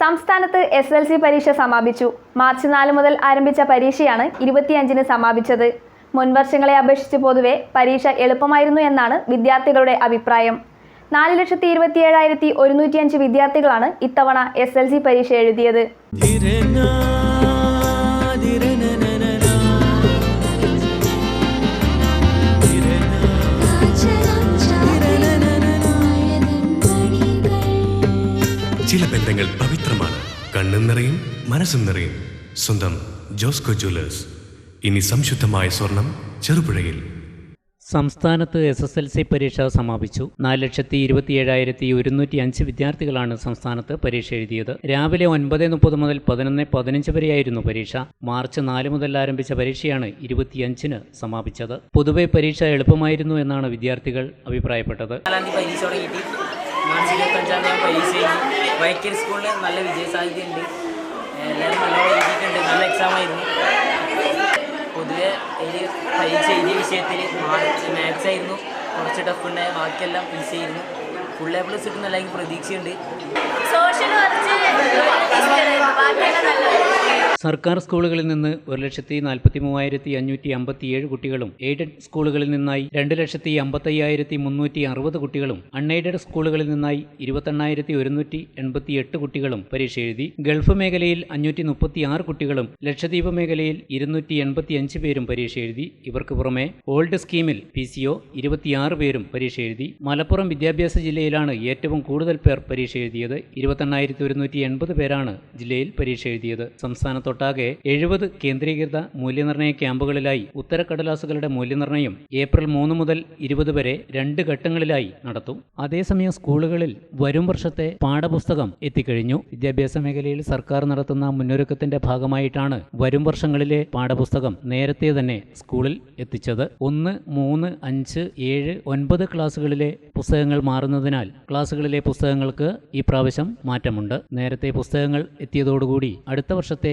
സംസ്ഥാനത്ത് S L C പരീക്ഷ സമാപിച്ചു. മാർച്ച് നാല് മുതൽ ആരംഭിച്ച പരീക്ഷയാണ് ഇരുപത്തിയഞ്ചിന് സമാപിച്ചത്. മുൻവർഷങ്ങളെ അപേക്ഷിച്ച് പൊതുവെ പരീക്ഷ എളുപ്പമായിരുന്നു എന്നാണ് വിദ്യാർത്ഥികളുടെ അഭിപ്രായം. നാല് ലക്ഷത്തി ഇരുപത്തിയേഴായിരത്തി ഒരുന്നൂറ്റിയഞ്ച് വിദ്യാർത്ഥികളാണ് ഇത്തവണ എസ് എൽ സി പരീക്ഷ എഴുതിയത്. ചില ബന്ധങ്ങൾ പവിത്രമാണ്. കണ്ണും നിറയും മനസ്സും നിറയും. സ്വന്തം ജോസ്കോ ജ്വല്ലേഴ്സ്. ഇനി സംശുദ്ധമായ സ്വർണം ചെറുപുഴയിൽ. സംസ്ഥാനത്ത് എസ് എസ് എൽ സി പരീക്ഷ സമാപിച്ചു. നാല് ലക്ഷത്തി ഇരുപത്തിയേഴായിരത്തി ഒരുന്നൂറ്റി അഞ്ച് വിദ്യാർത്ഥികളാണ് സംസ്ഥാനത്ത് പരീക്ഷ എഴുതിയത്. രാവിലെ ഒൻപത് മുപ്പത് മുതൽ പതിനൊന്ന് പതിനഞ്ച് വരെയായിരുന്നു പരീക്ഷ. മാർച്ച് നാല് മുതൽ ആരംഭിച്ച പരീക്ഷയാണ് ഇരുപത്തിയഞ്ചിന് സമാപിച്ചത്. പൊതുവെ പരീക്ഷ എളുപ്പമായിരുന്നു എന്നാണ് വിദ്യാർത്ഥികൾ അഭിപ്രായപ്പെട്ടത്. നാലാം തീയതി പരീക്ഷ തുടങ്ങിയിട്ട് മാർച്ച് ഇരുപത്തഞ്ചാം തീയതി പരീക്ഷ കഴിഞ്ഞു വൈക്കൽ സ്കൂളിൽ നല്ല വിജയ സാധ്യതയുണ്ട് എല്ലാവരും നല്ലോണം എഴുതിയിട്ടുണ്ട് നല്ല എക്സാം ആയിരുന്നു. പൊതുവെ ഇതിൽ പരീക്ഷ എഴുതിയ വിഷയത്തിൽ മാർച്ച് മാത്സ് ആയിരുന്നു. കുറച്ച് ടഫ് ഉണ്ടായ ബാക്കിയെല്ലാം ഈസി ആയിരുന്നു. ഫുൾ എ പ്ലസ് കിട്ടുന്ന അല്ലെങ്കിൽ പ്രതീക്ഷയുണ്ട്. സോഷ്യൽ സർക്കാർ സ്കൂളുകളിൽ നിന്ന് ഒരു ലക്ഷത്തി നാൽപ്പത്തി മൂവായിരത്തി അഞ്ഞൂറ്റി അമ്പത്തിയേഴ് കുട്ടികളും എയ്ഡഡ് സ്കൂളുകളിൽ നിന്നായി രണ്ട് ലക്ഷത്തി അമ്പത്തയ്യായിരത്തി മുന്നൂറ്റി അറുപത് കുട്ടികളും അൺഎയ്ഡഡ് സ്കൂളുകളിൽ നിന്നായി ഇരുപത്തെണ്ണായിരത്തി ഒരുന്നൂറ്റി എൺപത്തി എട്ട് കുട്ടികളും പരീക്ഷ എഴുതി ഗൾഫ് മേഖലയിൽ അഞ്ഞൂറ്റി മുപ്പത്തി ആറ് കുട്ടികളും ലക്ഷദ്വീപ് മേഖലയിൽ ഇരുന്നൂറ്റി എൺപത്തി അഞ്ച് പേരും പരീക്ഷ എഴുതി ഇവർക്ക് പുറമെ ഓൾഡ് സ്കീമിൽ പി സി ഒ ഇരുപത്തിയാറ് പേരും പരീക്ഷ എഴുതി മലപ്പുറം വിദ്യാഭ്യാസ ജില്ലയിലാണ് ഏറ്റവും കൂടുതൽ പേർ പരീക്ഷ എഴുതിയത് ഇരുപത്തെണ്ണായിരത്തി ഒരുന്നൂറ്റി എൺപത് പേരാണ് ജില്ലയിൽ പരീക്ഷ എഴുതിയത്. സംസ്ഥാനത്തൊട്ടാകെ എഴുപത് കേന്ദ്രീകൃത മൂല്യനിർണയ ക്യാമ്പുകളിലായി ഉത്തരക്കടലാസുകളുടെ മൂല്യനിർണയം ഏപ്രിൽ മൂന്ന് മുതൽ ഇരുപത് വരെ രണ്ട് ഘട്ടങ്ങളിലായി നടത്തും. അതേസമയം സ്കൂളുകളിൽ വരും വർഷത്തെ പാഠപുസ്തകം എത്തിക്കഴിഞ്ഞു. വിദ്യാഭ്യാസ മേഖലയിൽ സർക്കാർ നടത്തുന്ന മുന്നൊരുക്കത്തിന്റെ ഭാഗമായിട്ടാണ് വരും വർഷങ്ങളിലെ പാഠപുസ്തകം നേരത്തെ തന്നെ സ്കൂളിൽ എത്തിച്ചത്. ഒന്ന് മൂന്ന് അഞ്ച് ഏഴ് ഒൻപത് ക്ലാസ്സുകളിലെ പുസ്തകങ്ങൾ മാറുന്നതിനാൽ ക്ലാസ്സുകളിലെ പുസ്തകങ്ങൾക്ക് ഈ പ്രാവശ്യം മാറ്റമുണ്ട്. നേരത്തെ പുസ്തകങ്ങൾ എത്തിയതോടുകൂടി അടുത്ത വർഷത്തെ